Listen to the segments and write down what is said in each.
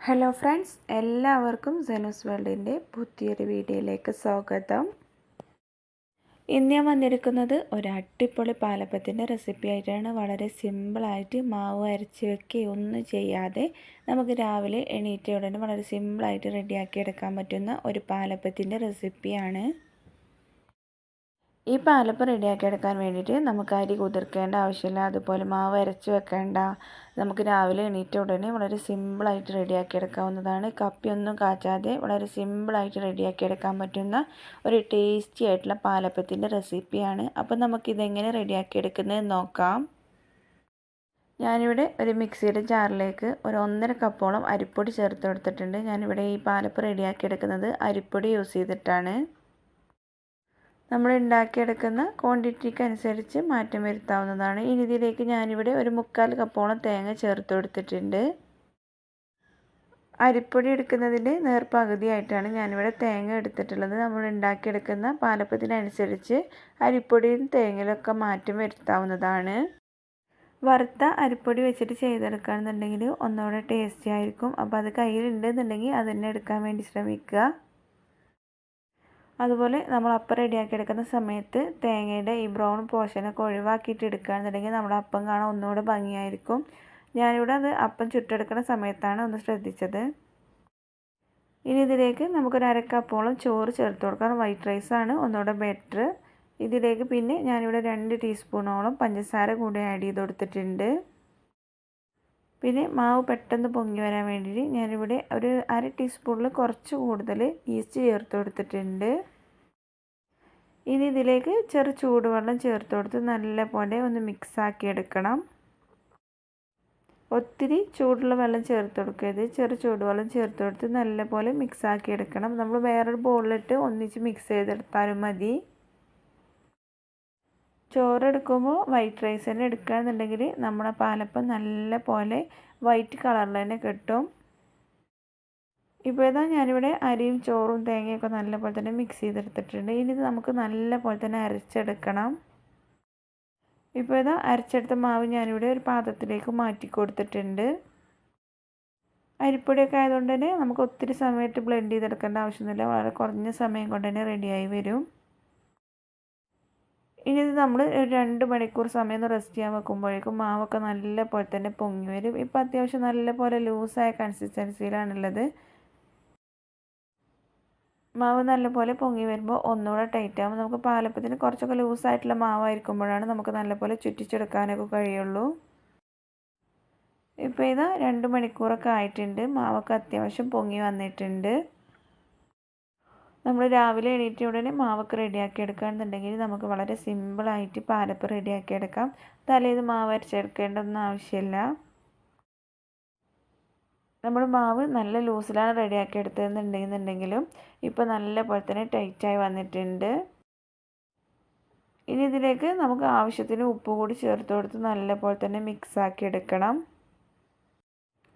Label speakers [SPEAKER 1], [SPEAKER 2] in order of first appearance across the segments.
[SPEAKER 1] Hello friends എല്ലാവർക്കും സെനൂസ് വേൾഡിന്റെ പുതിയൊരു വീഡിയോയിലേക്ക് സ്വാഗതം. ഇന്ന് ഞാൻ വന്നിരിക്കുന്നത് ഒരു അടിപൊളി പാലപ്പത്തിന്റെ റെസിപ്പി ആയിട്ടാണ്. വളരെ സിമ്പിളായിട്ട് മാവ് അരച്ച് വെക്കുക ഒന്നും ചെയ്യാതെ നമുക്ക് രാവിലെ എണീറ്റ ഉടനെ വളരെ സിമ്പിളായിട്ട് റെഡിയാക്കി എടുക്കാൻ പറ്റുന്ന ഒരു പാലപ്പത്തിന്റെ റെസിപ്പിയാണ് ഈ പാലപ്പം റെഡിയാക്കി എടുക്കാൻ വേണ്ടിയിട്ട് നമുക്ക് അരി കുതിർക്കേണ്ട ആവശ്യമില്ല. അതുപോലെ മാവ് അരച്ച് വെക്കേണ്ട. നമുക്ക് രാവിലെ എണീറ്റ ഉടനെ വളരെ സിമ്പിളായിട്ട് റെഡിയാക്കി എടുക്കാവുന്നതാണ് കപ്പിയൊന്നും കാച്ചാതെ വളരെ സിമ്പിളായിട്ട് റെഡിയാക്കി എടുക്കാൻ പറ്റുന്ന ഒരു ടേസ്റ്റി ആയിട്ടുള്ള പാലപ്പത്തിന്റെ റെസിപ്പിയാണ്. അപ്പോൾ നമുക്കിതെങ്ങനെ റെഡിയാക്കി എടുക്കുന്നത് നോക്കാം. ഞാനിവിടെ ഒരു മിക്സിയുടെ ജാറിലേക്ക് ഒരു ഒന്നര കപ്പോളം അരിപ്പൊടി ചേർത്ത് കൊടുത്തിട്ടുണ്ട്. ഞാനിവിടെ ഈ പാലപ്പം റെഡിയാക്കി എടുക്കുന്നത് അരിപ്പൊടി യൂസ് ചെയ്തിട്ടാണ്. നമ്മൾ ഉണ്ടാക്കിയെടുക്കുന്ന ക്വാണ്ടിറ്റിക്ക് അനുസരിച്ച് മാറ്റം വരുത്താവുന്നതാണ്. ഇനി ഇതിലേക്ക് ഞാനിവിടെ ഒരു മുക്കാൽ കപ്പോളം തേങ്ങ ചേർത്ത് കൊടുത്തിട്ടുണ്ട്. അരിപ്പൊടി എടുക്കുന്നതിന്റെ നേർപ്പകുതിയായിട്ടാണ് ഞാനിവിടെ തേങ്ങ എടുത്തിട്ടുള്ളത്. നമ്മൾ ഉണ്ടാക്കിയെടുക്കുന്ന പാലപ്പത്തിനനുസരിച്ച് അരിപ്പൊടിയും തേങ്ങയിലൊക്കെ മാറ്റം വരുത്താവുന്നതാണ്. വറുത്ത അരിപ്പൊടി വെച്ചിട്ട് ചെയ്തെടുക്കുകയാണെന്നുണ്ടെങ്കിൽ ഒന്നുകൂടെ ടേസ്റ്റി ആയിരിക്കും. അപ്പോൾ അത് കയ്യിലുണ്ടെന്നുണ്ടെങ്കിൽ അത് എടുക്കാൻ വേണ്ടി ശ്രമിക്കുക. അതുപോലെ നമ്മൾ അപ്പം റെഡിയാക്കി എടുക്കുന്ന സമയത്ത് തേങ്ങയുടെ ഈ ബ്രൗൺ പോർഷനൊക്കെ ഒഴിവാക്കിയിട്ട് എടുക്കുകയാണെന്നുണ്ടെങ്കിൽ നമ്മുടെ അപ്പം കാണാൻ ഒന്നുകൂടെ ഭംഗിയായിരിക്കും. ഞാനിവിടെ അത് അപ്പം ചുട്ടെടുക്കുന്ന സമയത്താണ് ഒന്ന് ശ്രദ്ധിച്ചത്. ഇനി ഇതിലേക്ക് നമുക്കൊരു അരക്കപ്പോളം ചോറ് ചേർത്ത് കൊടുക്കാം. വൈറ്റ് റൈസാണ് ഒന്നുകൂടെ ബെറ്റർ ഇതിലേക്ക് പിന്നെ ഞാനിവിടെ രണ്ട് ടീസ്പൂണോളം പഞ്ചസാര കൂടി ആഡ് ചെയ്ത് കൊടുത്തിട്ടുണ്ട്. പിന്നെ മാവ് പെട്ടെന്ന് പൊങ്ങി വരാൻ വേണ്ടിയിട്ട് ഞാനിവിടെ ഒരു അര ടീസ്പൂണിൽ കുറച്ച് കൂടുതൽ ഈസ്റ്റ് ചേർത്ത് കൊടുത്തിട്ടുണ്ട്. ഇനി ഇതിലേക്ക് ചെറു ചൂടുവെള്ളം ചേർത്ത് കൊടുത്ത് നല്ല പോലെ ഒന്ന് മിക്സാക്കി എടുക്കണം. ഒത്തിരി ചൂടുള്ള വെള്ളം ചേർത്ത് കൊടുക്കരുത്. ചെറു ചൂടുവെള്ളം ചേർത്ത് കൊടുത്ത് നല്ല പോലെ മിക്സാക്കി എടുക്കണം. നമ്മൾ വേറൊരു ബോളിലിട്ട് ഒന്നിച്ച് മിക്സ് ചെയ്തെടുത്താലും മതി. ചോറ് എടുക്കുമ്പോൾ വൈറ്റ് റൈസ് തന്നെ എടുക്കുകയാണെന്നുണ്ടെങ്കിൽ നമ്മുടെ പാലപ്പം നല്ല പോലെ വൈറ്റ് കളറിൽ തന്നെ കിട്ടും. ഇപ്പോൾ ഇതാ ഞാനിവിടെ അരിയും ചോറും തേങ്ങയൊക്കെ നല്ല പോലെ തന്നെ മിക്സ് ചെയ്തെടുത്തിട്ടുണ്ട്. ഇനി ഇത് നമുക്ക് നല്ല പോലെ തന്നെ അരച്ചെടുക്കണം. ഇപ്പോൾ ഇതാ അരച്ചെടുത്ത മാവ് ഞാനിവിടെ ഒരു പാത്രത്തിലേക്ക് മാറ്റി കൊടുത്തിട്ടുണ്ട്. അരിപ്പൊടിയൊക്കെ ആയതുകൊണ്ട് തന്നെ നമുക്ക് ഒത്തിരി സമയത്ത് ബ്ലെൻഡ് ചെയ്തെടുക്കേണ്ട ആവശ്യമൊന്നുമില്ല. വളരെ കുറഞ്ഞ സമയം കൊണ്ട് തന്നെ റെഡിയായി വരും. ഇനി ഇത് നമ്മൾ ഒരു രണ്ട് മണിക്കൂർ സമയം റെസ്റ്റ് ചെയ്യാൻ വെക്കുമ്പോഴേക്കും മാവൊക്കെ നല്ല പോലെ തന്നെ പൊങ്ങി വരും. ഇപ്പോൾ അത്യാവശ്യം നല്ല പോലെ ലൂസായ കൺസിസ്റ്റൻസിയിലാണുള്ളത് മാവ് നല്ലപോലെ പൊങ്ങി വരുമ്പോൾ ഒന്നുകൂടെ ടൈറ്റ് ആകുമ്പോൾ നമുക്ക് പാലപ്പത്തിന് കുറച്ചൊക്കെ ലൂസായിട്ടുള്ള മാവായിരിക്കുമ്പോഴാണ് നമുക്ക് നല്ലപോലെ ചുറ്റിച്ചെടുക്കാനൊക്കെ കഴിയുള്ളൂ. ഇപ്പോൾ ഇതാ രണ്ട് മണിക്കൂറൊക്കെ ആയിട്ടുണ്ട്. മാവൊക്കെ അത്യാവശ്യം പൊങ്ങി വന്നിട്ടുണ്ട്. നമ്മൾ രാവിലെ എണീറ്റ ഉടനെ മാവൊക്കെ റെഡിയാക്കി എടുക്കുകയാണെന്നുണ്ടെങ്കിൽ നമുക്ക് വളരെ സിമ്പിളായിട്ട് പാലപ്പ് റെഡിയാക്കി എടുക്കാം. തലേന്ന് മാവ് അരച്ചെടുക്കേണ്ടതൊന്നും ആവശ്യമില്ല. നമ്മൾ മാവ് നല്ല ലൂസിലാണ് റെഡിയാക്കി എടുത്തതെന്നുണ്ടെന്നുണ്ടെങ്കിലും ഇപ്പോൾ നല്ല പോലെ തന്നെ ടൈറ്റായി വന്നിട്ടുണ്ട്. ഇനി ഇതിലേക്ക് നമുക്ക് ആവശ്യത്തിന് ഉപ്പ് കൂടി ചേർത്ത് കൊടുത്ത് നല്ല പോലെ തന്നെ മിക്സാക്കി എടുക്കണം.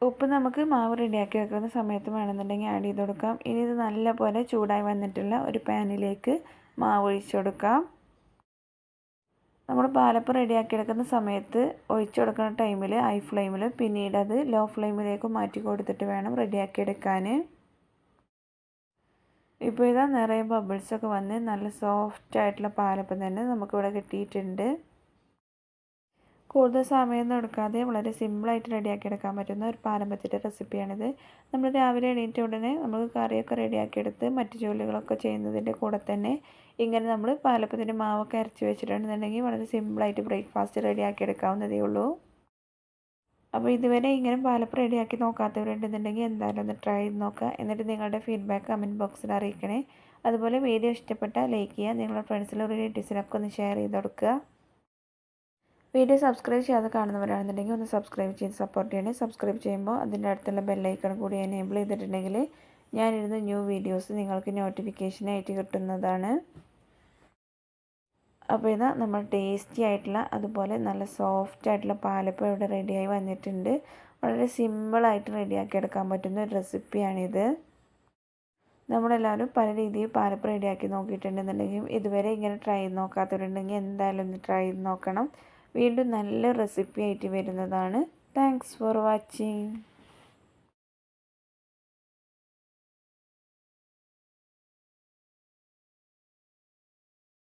[SPEAKER 1] ഉപ്പ് നമുക്ക് മാവ് റെഡിയാക്കി വെക്കുന്ന സമയത്ത് വേണമെന്നുണ്ടെങ്കിൽ ആഡ് ചെയ്ത് കൊടുക്കാം. ഇനി ഇത് നല്ലപോലെ ചൂടായി വന്നിട്ടുള്ള ഒരു പാനിലേക്ക് മാവ് ഒഴിച്ചു കൊടുക്കാം. നമ്മൾ പാലപ്പം റെഡിയാക്കി എടുക്കുന്ന സമയത്ത് ഒഴിച്ചു കൊടുക്കുന്ന ടൈമിൽ ഹൈ ഫ്ലെയിമിൽ പിന്നീട് അത് ലോ ഫ്ലെയിമിലേക്ക് മാറ്റി കൊടുത്തിട്ട് വേണം റെഡിയാക്കി എടുക്കാൻ ഇപ്പോൾ ഇതാ നിറയെ ബബിൾസൊക്കെ വന്ന് നല്ല സോഫ്റ്റ് ആയിട്ടുള്ള പാലപ്പം തന്നെ നമുക്കിവിടെ കിട്ടിയിട്ടുണ്ട്. കൂടുതൽ സമയമൊന്നും എടുക്കാതെ വളരെ സിമ്പിളായിട്ട് റെഡിയാക്കി എടുക്കാൻ പറ്റുന്ന ഒരു പാരമ്പര്യത്തിന്റെ റെസിപ്പിയാണിത് നമ്മൾ രാവിലെ എണീറ്റ ഉടനെ നമുക്ക് കറിയൊക്കെ റെഡിയാക്കി എടുത്ത് മറ്റു ജോലികളൊക്കെ ചെയ്യുന്നതിന്റെ കൂടെ തന്നെ ഇങ്ങനെ നമ്മൾ പാലപ്പത്തിന്റെ മാവൊക്കെ അരച്ച് വെച്ചിട്ടുണ്ടെന്നുണ്ടെങ്കിൽ വളരെ സിമ്പിളായിട്ട് ബ്രേക്ക്ഫാസ്റ്റ് റെഡിയാക്കി എടുക്കാവുന്നതേ ഉള്ളൂ. അപ്പോൾ ഇതുവരെ ഇങ്ങനെ പാലപ്പം റെഡിയാക്കി നോക്കാത്തവരുണ്ടെന്നുണ്ടെങ്കിൽ എന്തായാലും ഒന്ന് ട്രൈ ചെയ്ത് നോക്കുക. എന്നിട്ട് നിങ്ങളുടെ ഫീഡ്ബാക്ക് കമന്റ് ബോക്സിൽ അറിയിക്കണേ. അതുപോലെ വീഡിയോ ഇഷ്ടപ്പെട്ടാൽ ലൈക്ക് ചെയ്യുക. നിങ്ങളുടെ ഫ്രണ്ട്സിലും റിലേറ്റീവ്സിനൊക്കെ ഒന്ന് ഷെയർ ചെയ്ത് കൊടുക്കുക. വീഡിയോ സബ്സ്ക്രൈബ് ചെയ്യാതെ കാണുന്നവരാണെന്നുണ്ടെങ്കിൽ ഒന്ന് സബ്സ്ക്രൈബ് ചെയ്ത് സപ്പോർട്ട് ചെയ്യണേ. സബ്സ്ക്രൈബ് ചെയ്യുമ്പോൾ അതിന്റെ അടുത്തുള്ള ബെല്ലൈക്കൺ കൂടി എനേബിൾ ചെയ്തിട്ടുണ്ടെങ്കിൽ ഞാനിരുന്ന ന്യൂ വീഡിയോസ് നിങ്ങൾക്ക് നോട്ടിഫിക്കേഷനായിട്ട് കിട്ടുന്നതാണ്. അപ്പോൾ ഇതാ നമ്മൾ ടേസ്റ്റി ആയിട്ടുള്ള അതുപോലെ നല്ല സോഫ്റ്റ് ആയിട്ടുള്ള പാലപ്പം ഇവിടെ റെഡിയായി വന്നിട്ടുണ്ട്. വളരെ സിമ്പിളായിട്ട് റെഡിയാക്കി എടുക്കാൻ പറ്റുന്ന ഒരു റെസിപ്പിയാണിത് നമ്മളെല്ലാവരും പല രീതിയിൽ പാലപ്പം റെഡിയാക്കി നോക്കിയിട്ടുണ്ടെന്നുണ്ടെങ്കിൽ ഇതുവരെ ഇങ്ങനെ ട്രൈ ചെയ്ത് നോക്കാത്തവരുണ്ടെങ്കിൽ എന്തായാലും ഒന്ന് ട്രൈ ചെയ്ത് നോക്കണം. വീണ്ടും നല്ല റെസിപ്പി ആയിട്ട് വരുന്നതാണ്. Thanks for watching